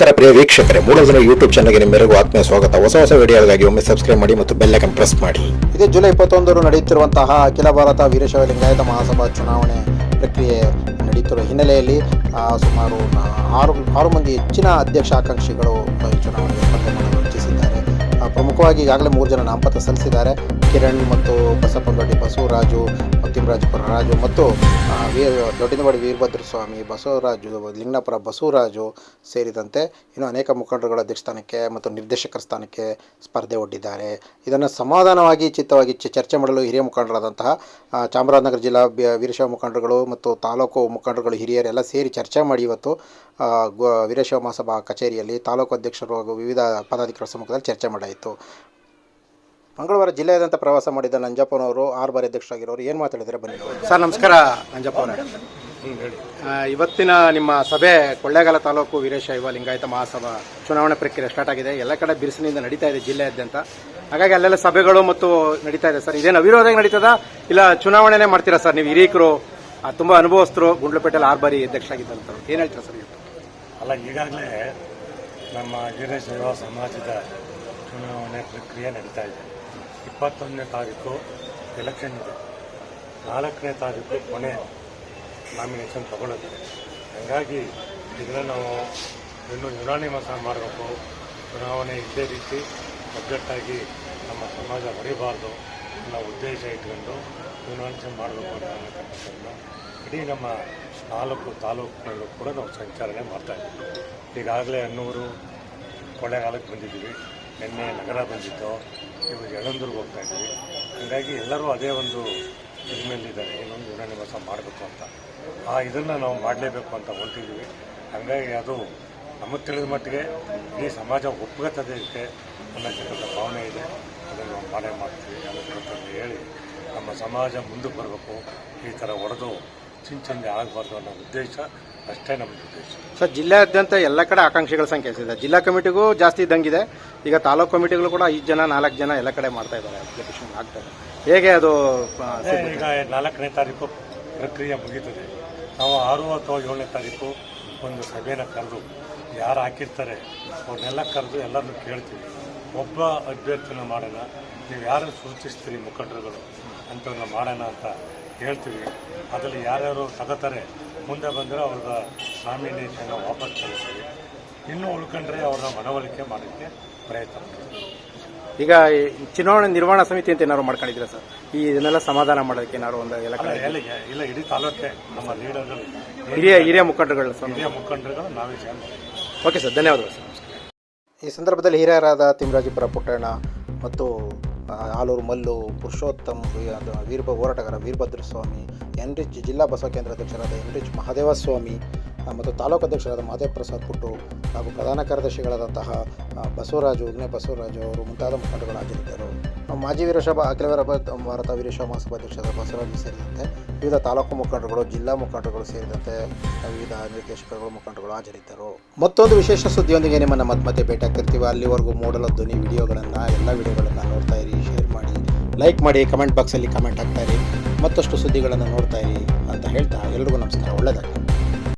ನಮಸ್ಕಾರ ಪ್ರಿಯ ವೀಕ್ಷಕರೇ ಮೂರು ಜನ ಯೂಟ್ಯೂಬ್ ಚಾನಲ್ಗೆ ನಿಮ್ಮೆಲ್ಲರಿಗೂ ಆತ್ಮೀಯ ಸ್ವಾಗತ. ಹೊಸ ಹೊಸ ವಿಡಿಯೋಗಾಗಿ ಒಮ್ಮೆ ಸಬ್ಸ್ಕ್ರೈಬ್ ಮಾಡಿ ಮತ್ತು ಬೆಲ್ ಐಕನ್ ಪ್ರೆಸ್ ಮಾಡಿ. ಇದೇ ಜುಲೈ ಇಪ್ಪತ್ತೊಂದರು ನಡೆಯುತ್ತಿರುವಂತಹ ಅಖಿಲ ಭಾರತ ವೀರಶೈವ ಲಿಂಗಾಯತ ಮಹಾಸಭಾ ಚುನಾವಣೆ ಪ್ರಕ್ರಿಯೆ ನಡೆಯುತ್ತಿರುವ ಹಿನ್ನೆಲೆಯಲ್ಲಿ ಸುಮಾರು ಆರು ಆರು ಮಂದಿ ಹೆಚ್ಚಿನ ಅಧ್ಯಕ್ಷ ಆಕಾಂಕ್ಷಿಗಳು ಚುನಾವಣೆ ಸ್ಪರ್ಧೆ ಪ್ರಮುಖವಾಗಿ ಈಗಾಗಲೇ ಮೂರು ಜನ ನಾಮಪತ್ರ ಸಲ್ಲಿಸಿದ್ದಾರೆ. ಕಿರಣ್ ಮತ್ತು ಬಸಪ್ಪನದೊಡ್ಡಿ ಬಸವರಾಜು ತಿಮ್ಮರಾಜ ರಾಜು ಮತ್ತು ವೀರ್, ದೊಡ್ಡಿನವಾಡಿ ವೀರಭದ್ರ ಸ್ವಾಮಿ ಬಸವರಾಜು, ಲಿಂಗನಪುರ ಬಸವರಾಜು ಸೇರಿದಂತೆ ಇನ್ನು ಅನೇಕ ಮುಖಂಡರುಗಳ ಅಧ್ಯಕ್ಷಸ್ಥಾನಕ್ಕೆ ಮತ್ತು ನಿರ್ದೇಶಕರ ಸ್ಥಾನಕ್ಕೆ ಸ್ಪರ್ಧೆ ಒಡ್ಡಿದ್ದಾರೆ. ಇದನ್ನು ಸಮಾಧಾನವಾಗಿ, ಚಿತ್ತವಾಗಿ ಚರ್ಚೆ ಮಾಡಲು ಹಿರಿಯ ಮುಖಂಡರಾದಂತಹ ಚಾಮರಾಜನಗರ ಜಿಲ್ಲಾ ವೀರಶೈವ ಮುಖಂಡರುಗಳು ಮತ್ತು ತಾಲೂಕು ಮುಖಂಡರುಗಳು, ಹಿರಿಯರೆಲ್ಲ ಸೇರಿ ಚರ್ಚೆ ಮಾಡಿ ಇವತ್ತು ವೀರಶೈವ ಮಹಾಸಭಾ ಕಚೇರಿಯಲ್ಲಿ ತಾಲೂಕು ಅಧ್ಯಕ್ಷರು ಹಾಗೂ ವಿವಿಧ ಪದಾಧಿಕಾರಿಗಳ ಸಮ್ಮುಖದಲ್ಲಿ ಚರ್ಚೆ ಮಾಡಾಯಿತು ಮಂಗಳವಾರ ಜಿಲ್ಲೆಯಾದ್ಯಂತ ಪ್ರವಾಸ ಮಾಡಿದ ನಂಜಪ್ಪನವರು ಆರು ಬಾರಿ ಅಧ್ಯಕ್ಷರಾಗಿರೋರು. ಏನು ಮಾತಾಡಿದರೆ? ಬನ್ನಿ. ಸರ್ ನಮಸ್ಕಾರ ನಂಜಪ್ಪನ ಇವತ್ತಿನ ನಿಮ್ಮ ಸಭೆ ಕೊಳ್ಳೇಗಾಲ ತಾಲೂಕು ವೀರಶೈವ ಲಿಂಗಾಯತ ಮಹಾಸಭಾ ಚುನಾವಣೆ ಪ್ರಕ್ರಿಯೆ ಸ್ಟಾರ್ಟ್ ಆಗಿದೆ. ಎಲ್ಲ ಕಡೆ ಬಿರುಸಿನಿಂದ ನಡೀತಾ ಇದೆ ಜಿಲ್ಲೆಯಾದ್ಯಂತ. ಹಾಗಾಗಿ ಅಲ್ಲೆಲ್ಲ ಸಭೆಗಳು ಮತ್ತು ನಡೀತಾ ಇದೆ ಸರ್. ಇದೇನು ಅವಿರೋಧವಾಗಿ ನಡೀತದ? ಇಲ್ಲ ಚುನಾವಣೆನೇ ಮಾಡ್ತೀರಾ ಸರ್ ನೀವು ಹಿರಿಯಕರು ತುಂಬ ಅನುಭವಸ್ಥರು ಗುಂಡ್ಲಪೇಟೆಯಲ್ಲಿ ಆರು ಬಾರಿ ಅಧ್ಯಕ್ಷರಾಗಿದ್ದಂಥವ್ರು. ಏನು ಹೇಳ್ತೀರಾ ಸರ್ ಇವತ್ತು ಅಲ್ಲ ಈಗಾಗಲೇ ನಮ್ಮ ವೀರಶೈವ ಸಮಾಜದ ಚುನಾವಣೆ ಪ್ರಕ್ರಿಯೆ ನಡೀತಾ ಇದೆ. ಇಪ್ಪತ್ತೊಂದನೇ ತಾರೀಕು ಎಲೆಕ್ಷನ್ ಇದೆ. ನಾಲ್ಕನೇ ತಾರೀಕು ಕೊನೆ ನಾಮಿನೇಷನ್ ತಗೊಳ್ಳೋದಿದೆ. ಹಾಗಾಗಿ ಇದನ್ನು ನಾವು ಇನ್ನು ಯುನಾನಿಮಸ್ ಮಾಡಬೇಕು. ಚುನಾವಣೆ ಇದೇ ರೀತಿ ಒಗ್ಗಟ್ಟಾಗಿ ನಮ್ಮ ಸಮಾಜ ಬರೀಬಾರ್ದು ಅನ್ನೋ ಉದ್ದೇಶ ಇಟ್ಕೊಂಡು ಯುನಾನಿಮಸ್ ಮಾಡಬೇಕು ಅನ್ನೋ ಇಡೀ ನಮ್ಮ ನಾಲ್ಕು ತಾಲೂಕುಗಳು ಕೂಡ ನಾವು ಸಂಚಾರಣೆ ಮಾಡ್ತಾ ಇದ್ದೀವಿ. ಈಗಾಗಲೇ ಹನ್ನೂರು ಕೊಳ್ಳೆಗಾಲಕ್ಕೆ ಬಂದಿದ್ದೀವಿ. ನಿನ್ನೆ ನಗರ ಬಂದಿದ್ದು ಇವರು ಯಳಂದೂರ್ಗೆ ಹೋಗ್ತಾ ಇದ್ವಿ. ಹಾಗಾಗಿ ಎಲ್ಲರೂ ಅದೇ ಒಂದು ಇದ್ಮೇಲಿದ್ದಾರೆ ಇನ್ನೊಂದು ನಿವಾಸ ಮಾಡಬೇಕು ಅಂತ. ಆ ಇದನ್ನು ನಾವು ಮಾಡಲೇಬೇಕು ಅಂತ ಹೊಂಟಿದ್ದೀವಿ ಹಾಗಾಗಿ ಅದು ನಮಗೆ ತಿಳಿದ ಮಟ್ಟಿಗೆ ಈ ಸಮಾಜ ಒಪ್ಪುಗತ್ತದಕ್ಕೆ ಅನ್ನತಕ್ಕಂಥ ಭಾವನೆ ಇದೆ. ಅದನ್ನು ನಾವು ಮಾಡೇ ಮಾಡ್ತೀವಿ ಅನ್ನತಕ್ಕಂಥ ಹೇಳಿ ನಮ್ಮ ಸಮಾಜ ಮುಂದಕ್ಕೆ ಬರಬೇಕು. ಈ ಥರ ಹೊಡೆದು ಚಿಂಚಂದೆ ಆಗಬಾರ್ದು ಅನ್ನೋ ಉದ್ದೇಶ ಅಷ್ಟೇ ನಮ್ಮ ಉದ್ದೇಶ. ಸರ್ ಜಿಲ್ಲೆಯಾದ್ಯಂತ ಎಲ್ಲ ಕಡೆ ಆಕಾಂಕ್ಷಿಗಳ ಸಂಖ್ಯೆ ಇದೆ. ಜಿಲ್ಲಾ ಕಮಿಟಿಗೂ ಜಾಸ್ತಿ ಇದ್ದಂಗಿದೆ. ಈಗ ತಾಲೂಕು ಕಮಿಟಿಗಳು ಕೂಡ ಐದು ಜನ ನಾಲ್ಕು ಜನ ಎಲ್ಲ ಕಡೆ ಮಾಡ್ತಾ ಇದ್ದಾರೆ ಅಪ್ಲಿಕೇಶನ್ ಆಗ್ತಾರೆ ಹೇಗೆ ಅದು ಆ, ಅದೇ ಈಗ ನಾಲ್ಕನೇ ತಾರೀಕು ಪ್ರಕ್ರಿಯೆ ಮುಗೀತದೆ. ನಾವು ಆರು ಅಥವಾ ಏಳನೇ ತಾರೀಕು ಒಂದು ಸಭೆನ ಕರೆದು ಯಾರು ಹಾಕಿರ್ತಾರೆ ಅವ್ರನ್ನೆಲ್ಲ ಕರೆದು ಎಲ್ಲರನ್ನು ಕೇಳ್ತೀವಿ. ಒಬ್ಬ ಅಭ್ಯರ್ಥಿನ ಮಾಡೋಣ ನೀವು ಯಾರು ಸೂಚಿಸ್ತೀರಿ ಮುಖಂಡರುಗಳು ಅಂಥವ್ರನ್ನ ಮಾಡೋಣ ಅಂತ ಹೇಳ್ತೀವಿ. ಅದರಲ್ಲಿ ಯಾರ್ಯಾರು ತಗೋತಾರೆ ಮುಂದೆ ಬಂದರೆ ಅವ್ರದ ನಾಮಿನೇಷನ್ ವಾಪಸ್ ಕಳಿಸ್ತೀವಿ. ಇನ್ನೂ ಉಳ್ಕೊಂಡ್ರೆ ಅವ್ರನ್ನ ಮನವೊಲಿಕೆ ಮಾಡೋಕ್ಕೆ ಪ್ರಯತ್ನ ಮಾಡ್ತೀವಿ. ಈಗ ಈ ಚುನಾವಣೆ ನಿರ್ವಹಣಾ ಸಮಿತಿ ಅಂತ ಏನಾದ್ರು ಮಾಡ್ಕೊಂಡಿದ್ದೀರಾ ಸರ್? ಈ ಇದನ್ನೆಲ್ಲ ಸಮಾಧಾನ ಮಾಡೋದಕ್ಕೆ ಏನಾದ್ರು ಒಂದು ಎಲ್ಲ ಕಡೆ ಇಲ್ಲ ಇಡೀ ತಾಲೂಕೆ. ನಮ್ಮ ಲೀಡರ್ಗಳು. ಹಿರಿಯ ಹಿರಿಯ ಮುಖಂಡರುಗಳು ಸರ್. ಹಿರಿಯ ಮುಖಂಡರುಗಳು ನಾವೇ ಸೇರ್ ಓಕೆ ಸರ್ ಧನ್ಯವಾದಗಳು ಸರ್. ಈ ಸಂದರ್ಭದಲ್ಲಿ ಹಿರಿಯರಾದ ತಿಮರಾಜಿಪುರ ಪುಟ್ಟಣ್ಣ ಮತ್ತು ಆಲೂರು ಮಲ್ಲು ಪುರುಷೋತ್ತಮ್ ವೀರಭ ಹೋರಾಟಗಾರ ವೀರಭದ್ರ ಸ್ವಾಮಿ ಎನ್ ರಿಚ್ ಜಿಲ್ಲಾ ಬಸವ ಕೇಂದ್ರ ಅಧ್ಯಕ್ಷರಾದ ಎನ್ ರಿಚ್ ಮಹಾದೇವ ಸ್ವಾಮಿ ಮತ್ತು ತಾಲೂಕು ಅಧ್ಯಕ್ಷರಾದ ಮಹದೇವ್ ಪ್ರಸಾದ್ ಪುಟ್ಟು ಹಾಗೂ ಪ್ರಧಾನ ಕಾರ್ಯದರ್ಶಿಗಳಾದಂತಹ ಬಸವರಾಜು, ಉಗ್ನೆ ಬಸವರಾಜು ಅವರು ಮುಂತಾದ ಮುಖಂಡಗಳು ಹಾಜರಿದ್ದರು. ಮಾಜಿ ವೀರಶಭ ಅಖಿಲ ಭಾರತ ಮಹಾಸಭಾ ಅಧ್ಯಕ್ಷರಾದ ಬಸವರಾಜು ಸೇರಿದಂತೆ ವಿವಿಧ ತಾಲೂಕು ಮುಖಂಡರುಗಳು, ಜಿಲ್ಲಾ ಮುಖಂಡರುಗಳು ಸೇರಿದಂತೆ ವಿವಿಧ ನಿರ್ದೇಶಕರುಗಳು, ಮುಖಂಡರುಗಳು ಹಾಜರಿದ್ದರು. ಮತ್ತೊಂದು ವಿಶೇಷ ಸುದ್ದಿಯೊಂದಿಗೆ ನಿಮ್ಮನ್ನು ಮತ್ತೆ ಮತ್ತೆ ಭೇಟಿ ಆಗ್ತಿರ್ತೀವಿ ಅಲ್ಲಿವರೆಗೂ ಮೂಡಲ ಧ್ವನಿ ವಿಡಿಯೋಗಳನ್ನು, ಎಲ್ಲ ವಿಡಿಯೋಗಳನ್ನು ನೋಡ್ತಾ ಇರಿ, ಶೇರ್ ಮಾಡಿ, ಲೈಕ್ ಮಾಡಿ, ಕಮೆಂಟ್ ಬಾಕ್ಸಲ್ಲಿ ಕಮೆಂಟ್ ಹಾಕ್ತಾ ಇರಿ. ಮತ್ತಷ್ಟು ಸುದ್ದಿಗಳನ್ನು ನೋಡ್ತಾ ಇರಿ ಅಂತ ಹೇಳ್ತಾ ಎಲ್ರಿಗೂ ನಮಸ್ಕಾರ. ಒಳ್ಳೆಯದಾಗಲಿ.